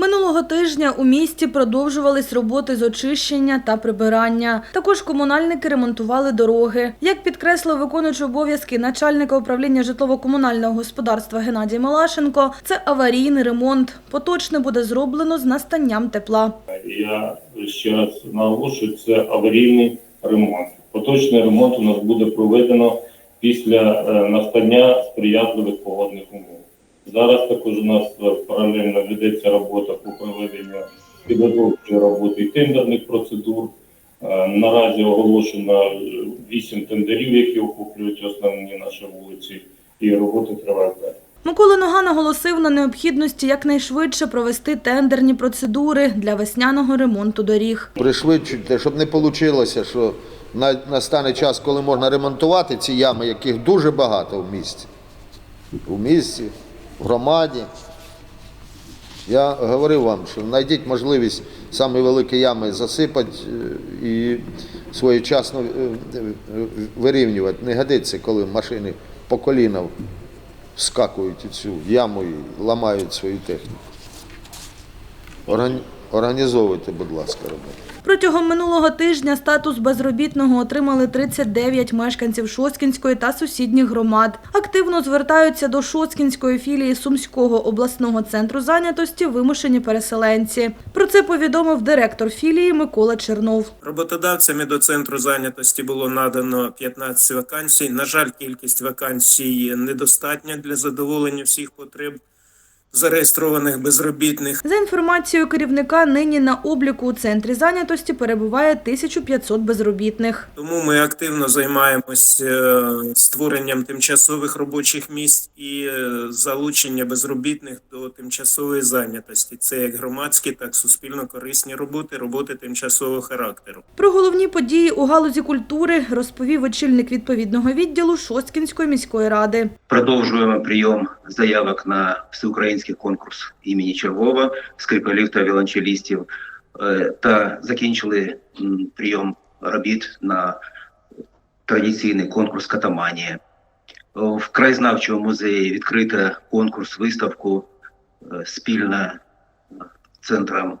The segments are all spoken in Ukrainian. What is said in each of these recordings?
Минулого тижня у місті продовжувались роботи з очищення та прибирання. Також комунальники ремонтували дороги. Як підкреслив виконуючий обов'язки начальника управління житлово-комунального господарства Геннадій Малашенко, це аварійний ремонт. Поточне буде зроблено з настанням тепла. Я ще раз наголошую, це аварійний ремонт. Поточний ремонт у нас буде проведено після е, настання сприятливих погодних умов. Зараз також у нас е, паралельно ведеться робота по проведенню підготовчої роботи і тендерних процедур. Е, Наразі оголошено 8 тендерів, які охоплюють основні наші вулиці, і роботи тривають далі. Микола Нога наголосив на необхідності якнайшвидше провести тендерні процедури для весняного ремонту доріг. пришвидшуйте, щоб не вийшло, що настане час, коли можна ремонтувати ці ями, яких дуже багато в місті. У місті, громаді. Я говорив вам, що знайдіть можливість самі великі ями засипати е, і своєчасно е, вирівнювати. Не годиться, коли машини по колінам вскакують у цю яму і ламають свою техніку. Органі- Організовуйте, будь ласка, роботу. Протягом минулого тижня статус безробітного отримали 39 мешканців Шоцкінської та сусідніх громад. Активно звертаються до Шоцкінської філії Сумського обласного центру зайнятості вимушені переселенці. Про це повідомив директор філії Микола Чернов. Роботодавцями до центру зайнятості було надано 15 вакансій. На жаль, кількість вакансій недостатня для задоволення всіх потреб зареєстрованих безробітних. За інформацією керівника, нині на обліку у центрі зайнятості перебуває 1500 безробітних. Тому ми активно займаємось е, створенням тимчасових робочих місць і е, залучення безробітних до тимчасової зайнятості. Це як громадські, так і суспільно корисні роботи, роботи тимчасового характеру. Про головні події у галузі культури розповів очільник відповідного відділу Шосткінської міської ради. Продовжуємо прийом заявок на всеукраїнський конкурс імені Червова, скрипалів та віолончелістів, е, та закінчили прийом робіт на традиційний конкурс Катаманія. В краєзнавчому музеї відкрито конкурс виставку е, спільно з центром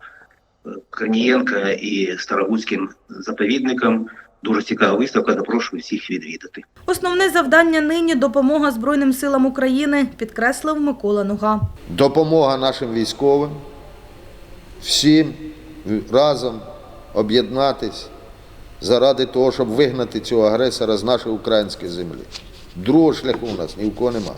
е, Корнієнка і Старогуцьким заповідником. Дуже цікава виставка. Запрошую всіх відвідати. Основне завдання нині допомога Збройним силам України, підкреслив Микола Нуга. Допомога нашим військовим, всім разом об'єднатись заради того, щоб вигнати цього агресора з нашої української землі. Другого шляху у нас ні в кого немає.